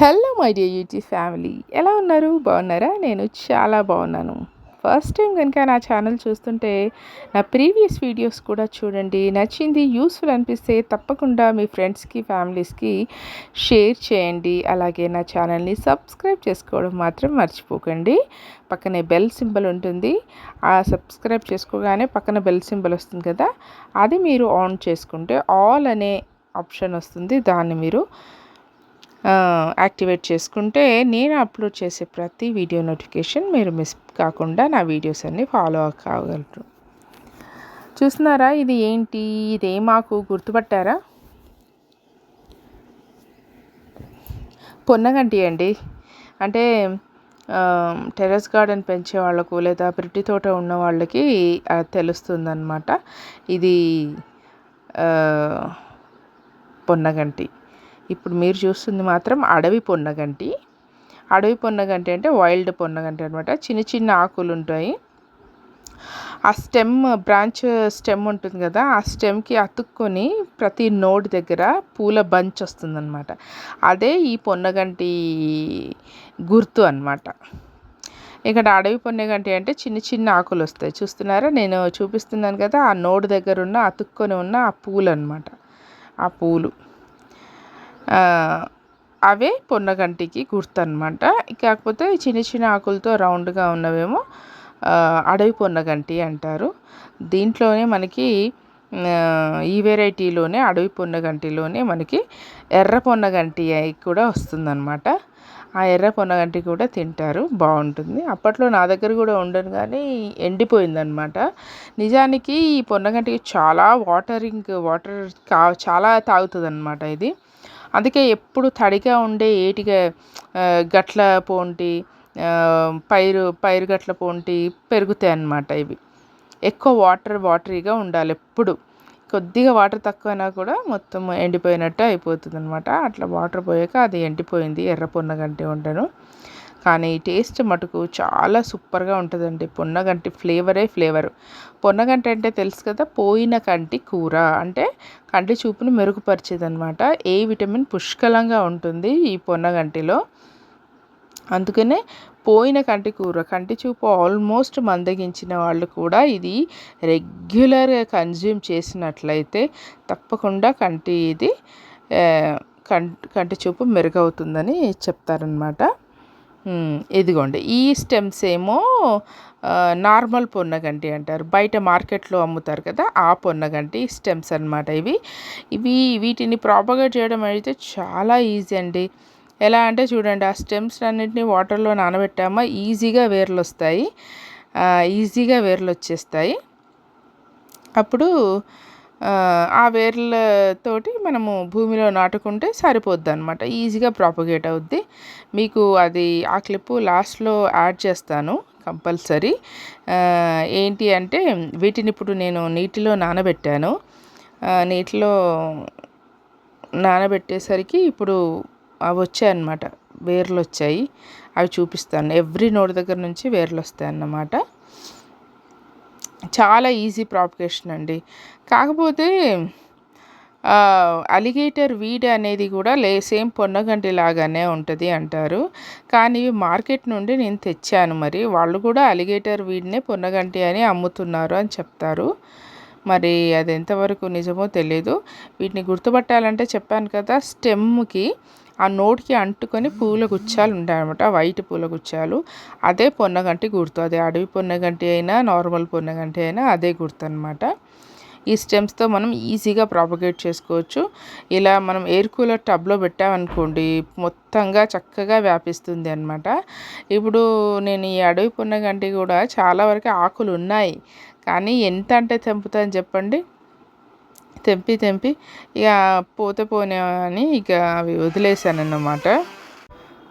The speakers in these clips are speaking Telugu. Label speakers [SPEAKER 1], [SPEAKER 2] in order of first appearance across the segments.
[SPEAKER 1] Hello my dear YouTube family. ఎలా ఉన్నారు? బాగున్నారా? నేను చాలా బాగున్నాను. ఫస్ట్ టైం కనుక నా ఛానల్ చూస్తుంటే నా ప్రీవియస్ వీడియోస్ కూడా చూడండి. నచ్చింది యూస్ఫుల్ అనిపిస్తే తప్పకుండా మీ ఫ్రెండ్స్కి ఫ్యామిలీస్కి షేర్ చేయండి. అలాగే నా ఛానల్ని సబ్స్క్రైబ్ చేసుకోవడం మాత్రం మర్చిపోకండి. పక్కనే బెల్ సింబల్ ఉంటుంది. ఆ సబ్స్క్రైబ్ చేసుకోగానే పక్కన బెల్ సింబల్ వస్తుంది కదా అది మీరు ఆన్ చేసుకుంటే ఆల్ అనే ఆప్షన్ వస్తుంది. దాన్ని మీరు యాక్టివేట్ చేసుకుంటే నేను అప్లోడ్ చేసే ప్రతి వీడియో నోటిఫికేషన్ మీరు మిస్ కాకుండా నా వీడియోస్ అన్నీ ఫాలో కాగలరు చూస్తున్నారా? ఇది ఏంటి? ఇదే మాకు గుర్తుపట్టారా? పొన్నగంటి అండి. అంటే టెర్రస్ గార్డెన్ పెంచే వాళ్ళకు లేదా బ్రిడ్డి తోట ఉన్న వాళ్ళకి తెలుస్తుందన్నమాట. ఇది పొన్నగంటి. ఇప్పుడు మీరు చూస్తుంది మాత్రం అడవి పొన్నగంటి. అడవి పొన్నగంటి అంటే వైల్డ్ పొన్నగంటి అనమాట చిన్న చిన్న ఆకులు ఉంటాయి. ఆ స్టెమ్ బ్రాంచ్ స్టెమ్ ఉంటుంది కదా ఆ స్టెమ్కి అతుక్కొని ప్రతి నోడ్ దగ్గర పూల బంచ్ వస్తుందన్నమాట. అదే ఈ పొన్నగంటి గుర్తు అనమాట ఇక్కడ అడవి పొన్నగంటి అంటే చిన్న చిన్న ఆకులు వస్తాయి. చూస్తున్నారా? నేను చూపిస్తున్నాను కదా ఆ నోడ్ దగ్గర ఉన్న అతుక్కొని ఉన్న ఆ పూలు అనమాట ఆ పూలు. అవే పొన్నగంటికి గుర్తు అనమాట కాకపోతే చిన్న చిన్న ఆకులతో రౌండ్గా ఉన్నవేమో అడవి పొన్నగంటి అంటారు. దీంట్లోనే మనకి ఈ వెరైటీలోనే అడవి పొన్నగంటిలోనే మనకి ఎర్ర పొన్నగంటి కూడా వస్తుందన్నమాట. ఆ ఎర్ర పొన్నగంటి కూడా తింటారు బాగుంటుంది. అప్పట్లో నా దగ్గర కూడా ఉండను కానీ ఎండిపోయిందనమాట నిజానికి ఈ పొన్నగంటికి చాలా వాటరింగ్ వాటర్ కా చాలా తాగుతుంది అనమాట ఇది. అందుకే ఎప్పుడు తడిగా ఉండే ఏటిగా గట్ల పోంటి పైరు పైరు గట్ల పోంటి పెరుగుతాయి అన్నమాట ఇవి. ఎక్కువ వాటర్ వాటరీగా ఉండాలి ఎప్పుడు. కొద్దిగా వాటర్ తక్కువైనా కూడా మొత్తం ఎండిపోయినట్టు అయిపోతుంది అనమాట అట్లా వాటర్ పోయాక అది ఎండిపోయింది ఎర్ర పొన్నగంటి ఉండను. కానీ టేస్ట్ మటుకు చాలా సూపర్గా ఉంటుందండి. పొన్నగంటి ఫ్లేవరే ఫ్లేవర్. పొన్నగంటి అంటే తెలుసు కదా పోయిన కంటి కూర. అంటే కంటి చూపును మెరుగుపరిచేదనమాట ఏ విటమిన్ పుష్కలంగా ఉంటుంది ఈ పొన్నగంటిలో? అందుకనే పోయిన కంటి కూర కంటి చూపు ఆల్మోస్ట్ మందగించిన వాళ్ళు కూడా ఇది రెగ్యులర్గా కన్జ్యూమ్ చేసినట్లయితే తప్పకుండా కంటి ఇది కంటి చూపు మెరుగవుతుందని చెప్తారనమాట ఇదిగోండి. ఈ స్టెమ్స్ ఏమో నార్మల్ పొన్నగంటి అంటారు. బయట మార్కెట్లో అమ్ముతారు కదా ఆ పొన్నగంటి స్టెమ్స్ అనమాట ఇవి. ఇవి వీటిని ప్రాపగేట్ చేయడం అయితే చాలా ఈజీ అండి. ఎలా అంటే చూడండి ఆ స్టెమ్స్ అన్నింటినీ వాటర్లో నానబెట్టామా ఈజీగా వేర్లు వస్తాయి ఈజీగా వేర్లు వచ్చేస్తాయి అప్పుడు ఆ వేర్లతోటి మనము భూమిలో నాటుకుంటే సరిపోద్ది అనమాట ఈజీగా ప్రాపగేట్ అవుద్ది. మీకు అది ఆ క్లిప్పు లాస్ట్లో యాడ్ చేస్తాను కంపల్సరీ. ఏంటి అంటే వీటిని ఇప్పుడు నేను నీటిలో నానబెట్టాను. నీటిలో నానబెట్టేసరికి ఇప్పుడు అవి వచ్చాయన్నమాట. వేర్లు వచ్చాయి అవి చూపిస్తాను. ఎవ్రీ నోటి దగ్గర నుంచి వేర్లు వస్తాయి అన్నమాట చాలా ఈజీ ప్రాపగేషన్ అండి. కాకపోతే అలిగేటర్ వీడ్ అనేది కూడా లే సేమ్ పొన్నగంటి లాగానే ఉంటుంది అంటారు. కానీ మార్కెట్ నుండి నేను తెచ్చాను మరి. వాళ్ళు కూడా అలిగేటర్ వీడ్నే పొన్నగంటి అని అమ్ముతున్నారు అని చెప్తారు. మరి అది ఎంతవరకు నిజమో తెలియదు వీటిని గుర్తుపట్టాలంటే చెప్పాను కదా స్టెమ్కి ఆ నోటికి అంటుకొని పూల గుచ్చాలు ఉంటాయన్నమాట వైట్ పూల గుచ్చాలు. అదే పొన్నగంటి గుర్తు అదే అడవి పొన్నగంటి అయినా నార్మల్ పొన్నగంటి అయినా అదే గుర్తు అనమాట ఈ స్టెమ్స్తో మనం ఈజీగా ప్రాపగేట్ చేసుకోవచ్చు. ఇలా మనం ఎయిర్ కూలర్ టబ్లో పెట్టామనుకోండి మొత్తంగా చక్కగా వ్యాపిస్తుంది అనమాట ఇప్పుడు నేను ఈ అడవి పొన్నగంటి కూడా చాలా వరకు ఆకులు ఉన్నాయి కానీ ఎంత అంటే తెంపుతాను చెప్పండి? తెంపి తెంపి ఇక పోతే పోనేవని ఇక అవి వదిలేసాను అన్నమాట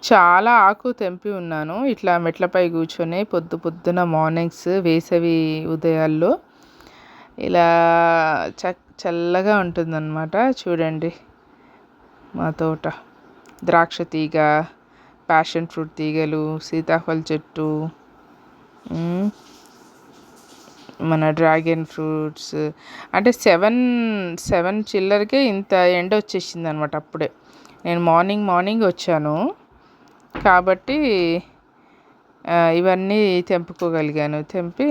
[SPEAKER 1] చాలా ఆకు తెంపి ఉన్నాను. ఇట్లా మెట్లపై కూర్చొని పొద్దు పొద్దున మార్నింగ్స్ వేసవి ఉదయాల్లో ఇలా చ చల్లగా ఉంటుందన్నమాట. చూడండి మా తోట. ద్రాక్ష తీగ ప్యాషన్ ఫ్రూట్ తీగలు సీతాఫల చెట్టు మన డ్రాగన్ ఫ్రూట్స్ అంటే సెవెన్ సెవెన్ చిల్లరకే ఇంత ఎండ వచ్చేసింది అనమాట అప్పుడే. నేను మార్నింగ్ మార్నింగ్ వచ్చాను. కాబట్టి ఇవన్నీ తెంపుకోగలిగాను. తెంపి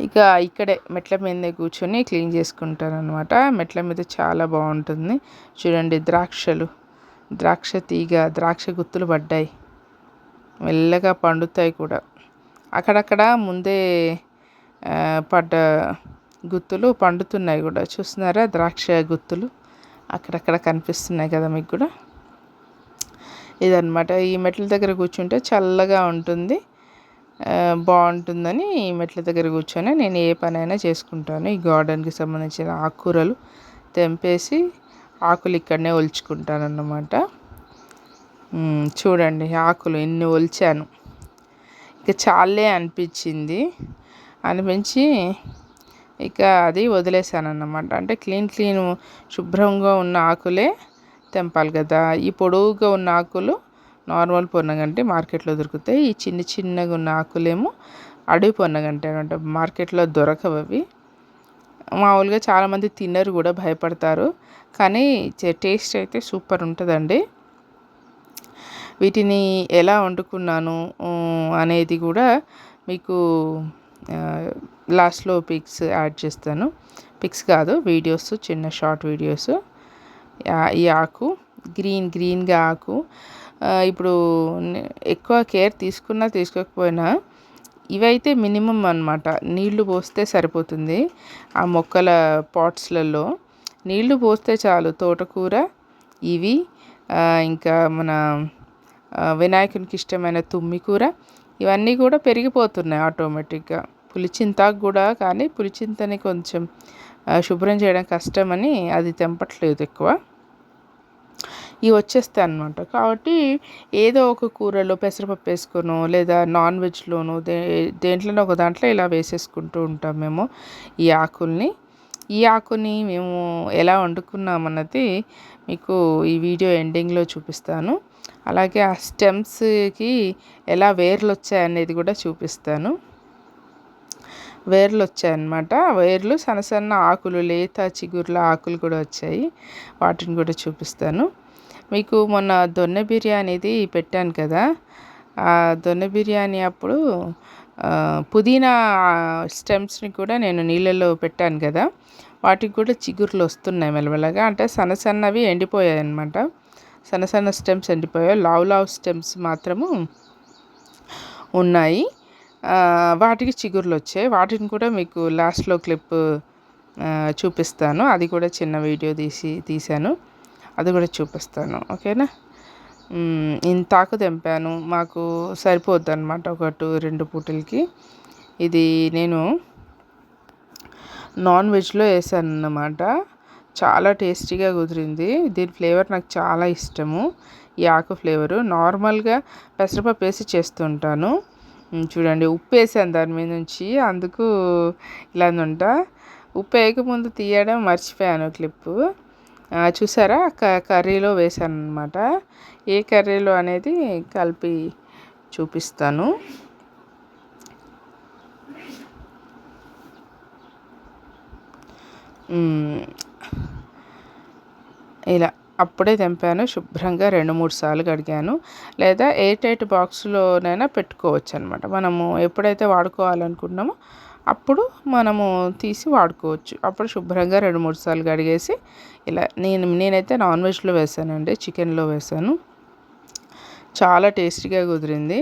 [SPEAKER 1] ఇక ఇక్కడే మెట్ల మీద కూర్చొని క్లీన్ చేసుకుంటాను అనమాట మెట్ల మీద చాలా బాగుంటుంది. చూడండి ద్రాక్షలు. ద్రాక్ష తీగ ద్రాక్ష గుత్తులు పడ్డాయి. మెల్లగా పండుతాయి కూడా. అక్కడక్కడ ముందే పడ్డ గుత్తులు పండుతున్నాయి కూడా. చూస్తున్నారా? ద్రాక్ష గుత్తులు అక్కడక్కడ కనిపిస్తున్నాయి కదా మీకు కూడా. ఇదనమాట ఈ మెట్ల దగ్గర కూర్చుంటే చల్లగా ఉంటుంది. బాగుంటుందని ఈ మెట్ల దగ్గర కూర్చొని నేను ఏ పనైనా చేసుకుంటాను. ఈ గార్డెన్కి సంబంధించిన ఆకుకూరలు తెంపేసి ఆకులు ఇక్కడనే ఒలుచుకుంటాను అన్నమాట చూడండి ఆకులు ఎన్ని ఒలిచాను. ఇక చాలే అనిపించింది. అనిపించి ఇక అది వదిలేసాను అన్నమాట అంటే క్లీన్ క్లీన్ శుభ్రంగా ఉన్న ఆకులే తెంపాలి కదా. ఈ పొడవుగా ఉన్న ఆకులు నార్మల్ పొన్నగంటే మార్కెట్లో దొరుకుతాయి. ఈ చిన్న చిన్నగా ఉన్న ఆకులేమో అడవి పొన్నగంటే అంటే మార్కెట్లో దొరకవు అవి. మామూలుగా చాలామంది తినరు కూడా భయపడతారు. కానీ టేస్ట్ అయితే సూపర్ ఉంటుందండి. వీటిని ఎలా వండుకున్నాను అనేది కూడా మీకు లాస్ట్లో పిక్స్ యాడ్ చేస్తాను. పిక్స్ కాదు వీడియోస్ చిన్న షార్ట్ వీడియోస్. ఈ ఆకు గ్రీన్ గ్రీన్గా ఆకు. ఇప్పుడు ఎక్కువ కేర్ తీసుకున్నా తీసుకోకపోయినా ఇవైతే మినిమం అనమాట నీళ్ళు పోస్తే సరిపోతుంది. ఆ మొక్కల పాట్స్లలో నీళ్ళు పోస్తే చాలు. తోటకూర ఇవి ఇంకా మన వినాయకునికి ఇష్టమైన తుమ్మి కూర ఇవన్నీ కూడా పెరిగిపోతున్నాయి ఆటోమేటిక్గా పులిచింతాకు కూడా కానీ పులిచింతని కొంచెం శుభ్రం చేయడం కష్టమని అది తెంపట్లేదు ఎక్కువ. ఇవి వచ్చేస్తాయి అనమాట కాబట్టి ఏదో ఒక కూరలో పెసరపప్పు వేసుకోను లేదా నాన్ వెజ్లోనో దే దేంట్లోనో ఒక దాంట్లో ఇలా వేసేసుకుంటూ ఉంటాం మేము ఈ ఆకుల్ని. ఈ ఆకుని మేము ఎలా వండుకున్నామన్నది మీకు ఈ వీడియో ఎండింగ్లో చూపిస్తాను. అలాగే ఆ స్టెమ్స్కి ఎలా వేర్లు వచ్చాయనేది కూడా చూపిస్తాను. వేర్లు వచ్చాయన్నమాట వేర్లు సన్న సన్న ఆకులు లేత చిగుర్ల ఆకులు కూడా వచ్చాయి. వాటిని కూడా చూపిస్తాను. మీకు మొన్న దొన్నె బిర్యానీది పెట్టాను కదా. ఆ దొన్నె బిర్యానీ అప్పుడు పుదీనా స్టెమ్స్ని కూడా నేను నీళ్ళల్లో పెట్టాను కదా. వాటికి కూడా చిగుర్లు వస్తున్నాయి మెల్లమెల్లగా. అంటే సన్న సన్నవి ఎండిపోయాయి అన్నమాట సన్న సన్న స్టెమ్స్ ఎండిపోయాయి. లావ్ లావ్ స్టెమ్స్ మాత్రము ఉన్నాయి. వాటికి చిగుర్లు వచ్చాయి. వాటిని కూడా మీకు లాస్ట్లో క్లిప్ చూపిస్తాను. అది కూడా చిన్న వీడియో తీసి తీశాను. అది కూడా చూపిస్తాను. ఓకేనా? ఇంతాకు తెంపాను. మాకు సరిపోద్ది అనమాట ఒక టూ రెండు పూటలకి. ఇది నేను నాన్ వెజ్లో వేసాను అన్నమాట చాలా టేస్టీగా కుదిరింది. దీని ఫ్లేవర్ నాకు చాలా ఇష్టము. ఈ ఆకు ఫ్లేవరు. నార్మల్గా పెసరపప్పు వేసి చేస్తుంటాను. చూడండి ఉప్పు వేసాను దాని మీద నుంచి. అందుకు ఇలా ఉంట ఉప్పు వేయకముందు తీయడం మర్చిపోయాను క్లిప్పు. చూసారా? కర్రీలో వేసాను అనమాట ఏ కర్రీలో అనేది కలిపి చూపిస్తాను. ఇలా అప్పుడే తెంపాను శుభ్రంగా రెండు మూడు సార్లు కడిగాను. లేదా ఎయిట్ ఎయిట్ బాక్స్లోనైనా పెట్టుకోవచ్చు అనమాట మనము ఎప్పుడైతే వాడుకోవాలనుకుంటున్నామో అప్పుడు మనము తీసి వాడుకోవచ్చు. అప్పుడు శుభ్రంగా రెండు మూడు సార్లు కడిగేసి ఇలా నేను నేనైతే నాన్ వెజ్లో వేసానండి చికెన్లో వేసాను. చాలా టేస్టీగా కుదిరింది.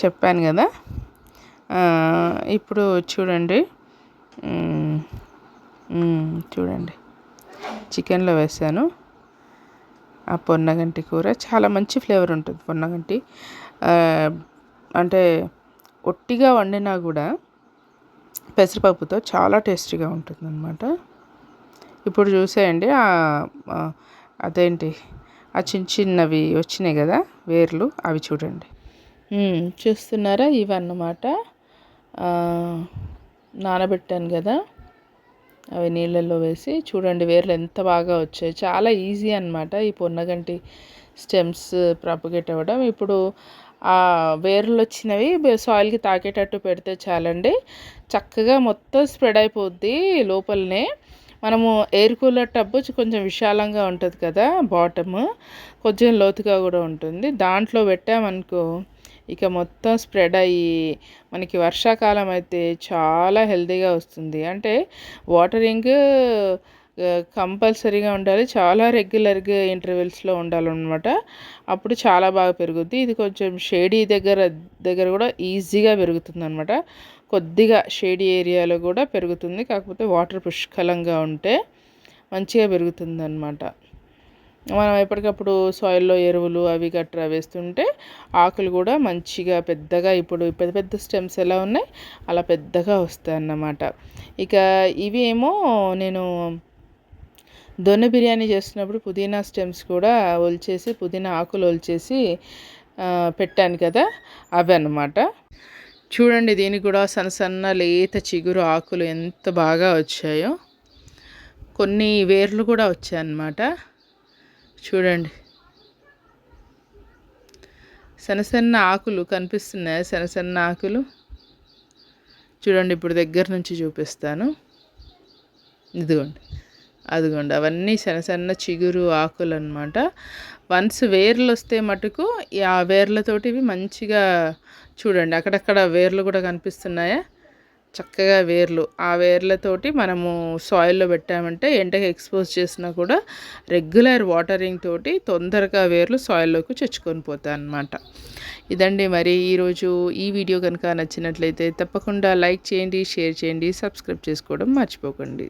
[SPEAKER 1] చెప్పాను కదా. ఇప్పుడు చూడండి. చూడండి. చికెన్లో వేసాను. ఆ పొన్నగంటి కూర చాలా మంచి ఫ్లేవర్ ఉంటుంది పొన్నగంటి. అంటే ఒట్టిగా వండినా కూడా పెసరపప్పుతో చాలా టేస్టీగా ఉంటుంది అనమాట ఇప్పుడు చూసేయండి అదేంటి ఆ చిన్న చిన్నవి వచ్చినాయి కదా వేర్లు అవి చూడండి. చూస్తున్నారా ఇవన్నమాట? నానబెట్టాను కదా. అవి నీళ్ళల్లో వేసి చూడండి వేర్లు ఎంత బాగా వచ్చాయి. చాలా ఈజీ అనమాట ఈ పొన్నగంటి స్టెమ్స్ ప్రాపగేట్ అవ్వడం. ఇప్పుడు ఆ వేర్లు వచ్చినవి సాయిల్కి తాకేటట్టు పెడితే చాలండి. చక్కగా మొత్తం స్ప్రెడ్ అయిపోద్ది లోపలనే. మనము ఎయిర్ కూలర్ టబ్బు కొంచెం విశాలంగా ఉంటుంది కదా బాటమ్. కొంచెం లోతుగా కూడా ఉంటుంది. దాంట్లో పెట్టామనుకో ఇక మొత్తం స్ప్రెడ్ అయ్యి మనకి వర్షాకాలం అయితే చాలా హెల్తీగా వస్తుంది. అంటే వాటరింగ్ కంపల్సరీగా ఉండాలి. చాలా రెగ్యులర్గా ఇంటర్వెల్స్లో ఉండాలన్నమాట. అప్పుడు చాలా బాగా పెరుగుద్ది. ఇది కొంచెం షేడీ దగ్గర దగ్గర కూడా ఈజీగా పెరుగుతుంది అనమాట కొద్దిగా షేడీ ఏరియాలో కూడా పెరుగుతుంది. కాకపోతే వాటర్ పుష్కలంగా ఉంటే మంచిగా పెరుగుతుంది అనమాట మనం ఎప్పటికప్పుడు సాయిల్లో ఎరువులు అవి గట్రా వేస్తుంటే ఆకులు కూడా మంచిగా పెద్దగా ఇప్పుడు పెద్ద పెద్ద స్టెమ్స్ ఎలా ఉన్నాయి అలా పెద్దగా వస్తాయి అన్నమాట ఇక ఇవి ఏమో నేను దొన్న బిర్యానీ చేస్తున్నప్పుడు పుదీనా స్టెమ్స్ కూడా ఒలిచేసి పుదీనా ఆకులు ఒలిచేసి పెట్టాను కదా అవి అన్నమాట. చూడండి దీనికి కూడా సన్న సన్న లేత చిగురు ఆకులు ఎంత బాగా వచ్చాయో. కొన్ని వేర్లు కూడా వచ్చాయన్నమాట. చూడండి. సన్న సన్న ఆకులు కనిపిస్తున్నాయి? సన్న సన్న ఆకులు. చూడండి ఇప్పుడు దగ్గర నుంచి చూపిస్తాను. ఇదిగోండి. అదిగోండి అవన్నీ సన్న సన్న చిగురు ఆకులు అనమాట వన్స్ వేర్లు వస్తే మటుకు ఆ వేర్లతోటి ఇవి మంచిగా చూడండి అక్కడక్కడ వేర్లు కూడా కనిపిస్తున్నాయా? చక్కగా వేర్లు. ఆ వేర్లతోటి మనము సాయిల్లో పెట్టామంటే ఎండకి ఎక్స్పోజ్ చేసినా కూడా రెగ్యులర్ వాటరింగ్ తోటి తొందరగా వేర్లు సాయిల్లోకి చొచ్చుకొని పోతాయి అన్నమాట ఇదండి మరి ఈరోజు ఈ వీడియో కనుక నచ్చినట్లయితే తప్పకుండా లైక్ చేయండి షేర్ చేయండి సబ్స్క్రైబ్ చేసుకోవడం మర్చిపోకండి.